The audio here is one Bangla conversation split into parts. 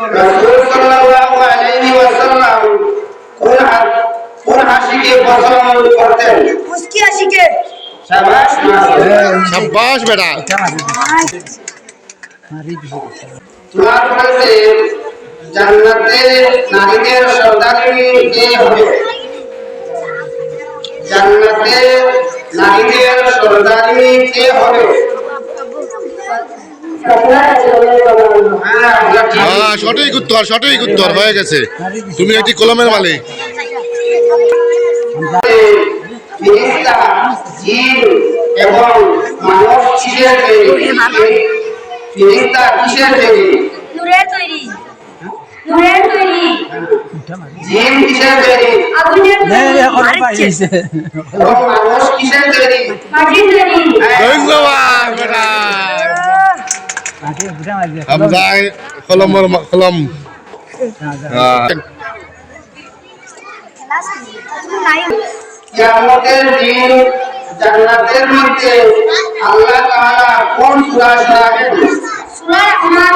রাসূল সাল্লাল্লাহু আলাইহি ওয়াসাল্লাম কোন কোন হাসিকে পছন্দ করতেন মুস্কি আশিকে শাবাশ মাশাআল্লাহ বেটা। তোমার কাছে জান্নাতে নারীদের সর্দারিনী কে হবে। জান্নাতে নারীদের সর্দারিনী কে হবে হ্যাঁ, আমরা ঠিক হ্যাঁ সঠিক উত্তর সঠিক উত্তর হয়ে গেছে। তুমি একটি কলমের মালিক। এবং মানব কিসের তৈরি। ফেরেশতা কিসের তৈরি। নূরের তৈরি। নূরের তৈরি জিন কিসের তৈরি। আগুনের তৈরি মানুষ কিসের তৈরি মাটির তৈরি। ধন্যবাদ বেটা হামজায় কলমের মা- কলম হ্যাঁ। নাই কিয়ামতের দিন জান্নাতের মধ্যে আল্লাহ তাআলা কোন সূরা শোনাবেন সূরা রহমান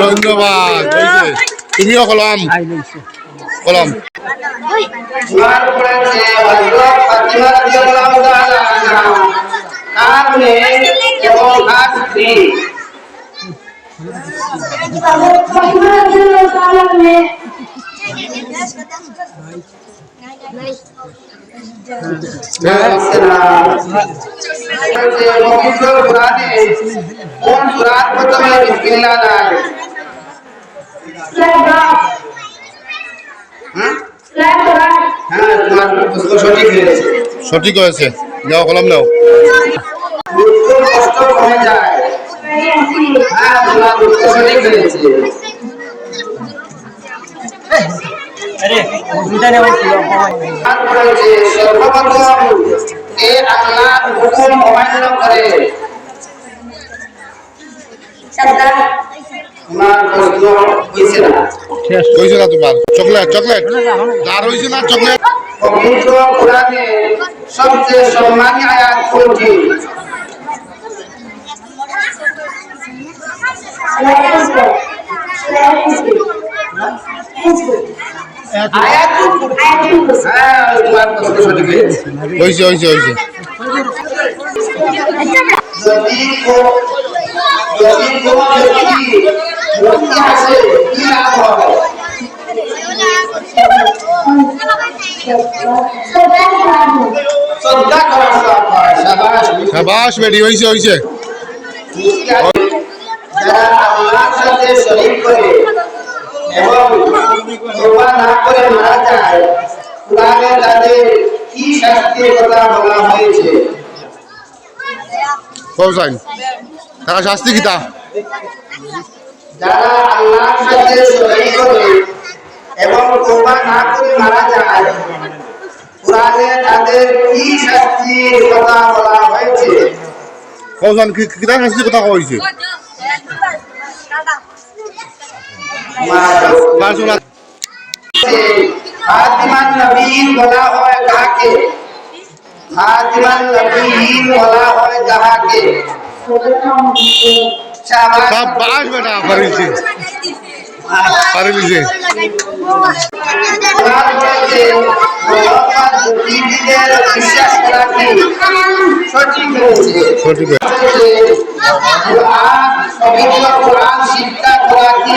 ধন্যবাদ হয়েছে তুমিও কলম কলম তোমার পড়েছে হযরত ফাতিমা রাদিয়াল্লাহু তাআলা আনহা কার মেয়ে এবং কার স্ত্রী বলছে, পবিত্র কোরআনে সঠিক হয়েছে। যাও কলম নাও। কষ্ট কমে যায়। সর্বপ্রথম এ আল্লাহর হুকুম অমান্য করে তোমার? প্রশ্ন হয়েছে না হয়েছে না তোমার চকলেট। চকলেট যার হয়েছে চকলেট সবচেয়ে সম্মানী আয়াত কোনটি আয়াত হ্যাঁ তোমার প্রশ্ন সঠিক হয়েছে হয়েছে হয়েছে যদি যদি কোনো ব্যক্তি আসে কি লাভ হয় সাবাস বেটি হয়েছে হয়েছে শরীক করে এবং তওবা না করে মারা যায় কোরআনে তাদের কি শাস্তির কথা বলা হয়েছে তারা শাস্তি কিতা যারা আল্লাহর সাথে শরীক করে এবং তওবা না করে মারা যায় কোরআনে তাদের কি শাস্তির কথা বলা হয়েছে? কথা কইছে ফাতিমান নবীন বলা হয় কাকে? ফাতিমান নবীন বলা হয় কাকে শাবাশ সাবাস বেটা পারিছে নবীদের বিশ্বাস করা কি সঠিক। সঠিক। শিক্ষা করা কি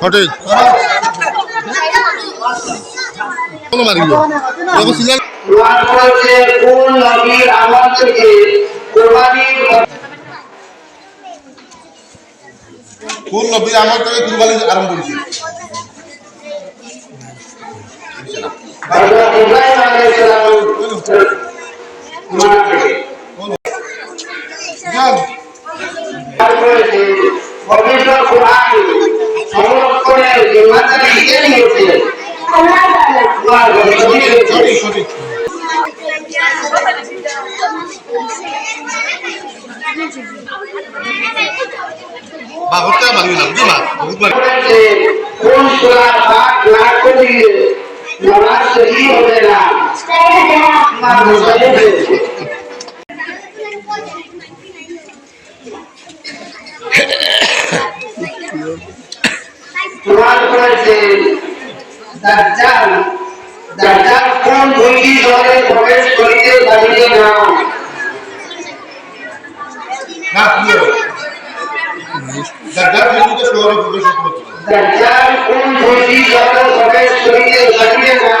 সঠিক মারিল কোন নবীর আমল থেকে কোরবানির কোন নবী আমার থেকে কুরবানি আরম্ভ করেছে? বা হতে বাকি না বুঝলা বহুত বার কোন সুরা পাক লাখ কোটি নামাজ সহি হবে না তোমার করেছে দাজ্জাল দাজ্জাল কোন ভঙ্গি জলে প্রবেশ করিতে পারিবে না? না কি হবে শহরে প্রবেশ করতে দাজ্জাল কোন দুইটি শহরে প্রবেশ করিতে পারিবে না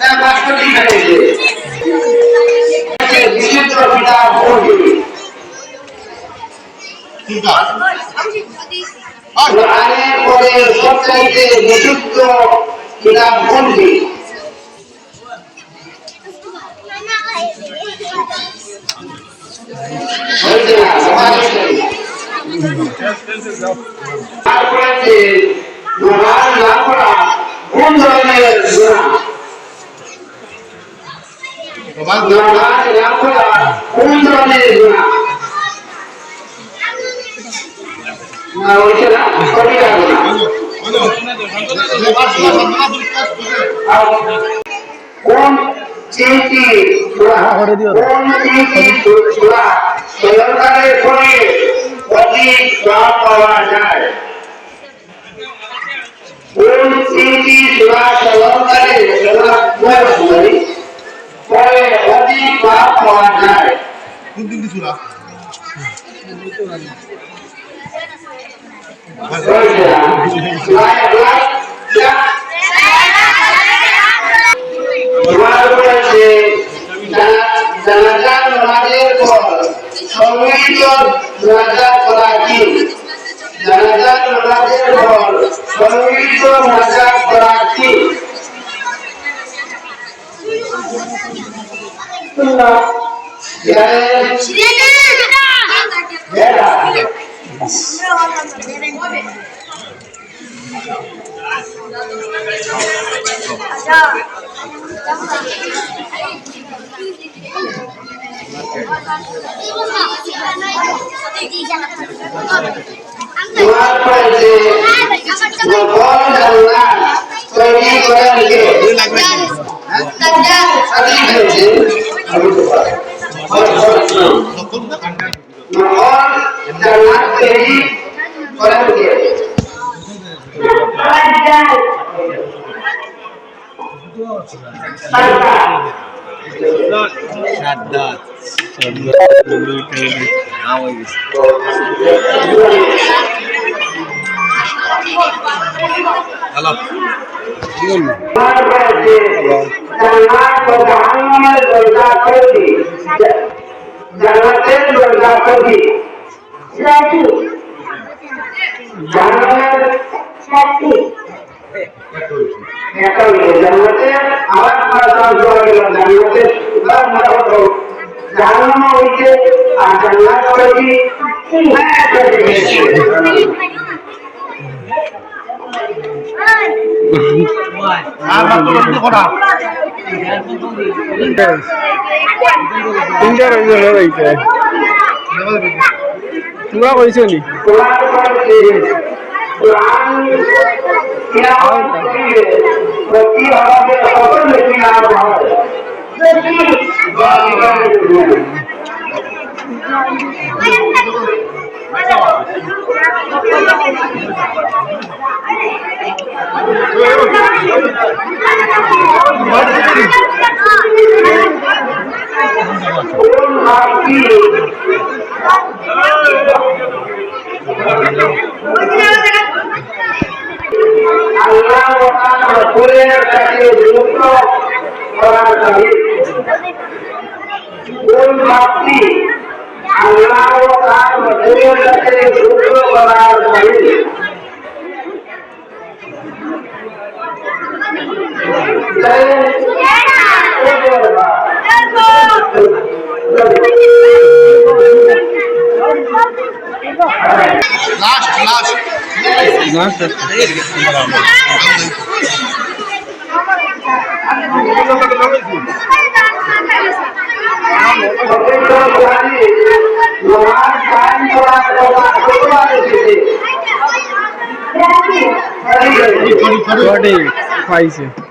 না বাস্তব ঠিক আছে বিশুদ্ধ কিতাব কোনটি কোনটা কোরআনের পরে সবচাইতে বিশুদ্ধ কিতাব কোন চিন্তি সুরা সরকারের অধিক পাওয়া জানাজার সম্মিলিত জানাজা করা কি জানাজার নামাজের পর সম্মিলিত জানাজা করা কি তোমার করেছে নকল জান্নাত তৈরি করেন কে সাথী হয়েছে নকল জান্নাত তৈরি করেন কে সরকার সাদ্দাত নাম হয়ে গেছে হ্যালো কি করবি জান্নাতের দরজা কবি জান্নাতের একটা হইলো জান্নাতে আবার আমরা চাষ করা গেল তিনটা রয়েছে তোমরা কইছো নি প্রতি করার দাবি কোন ভাবটি তার রাসূলের কাছে যুক্ত করার দাবি লাস্ট লাস্ট বডি পাইছে de Pfizer.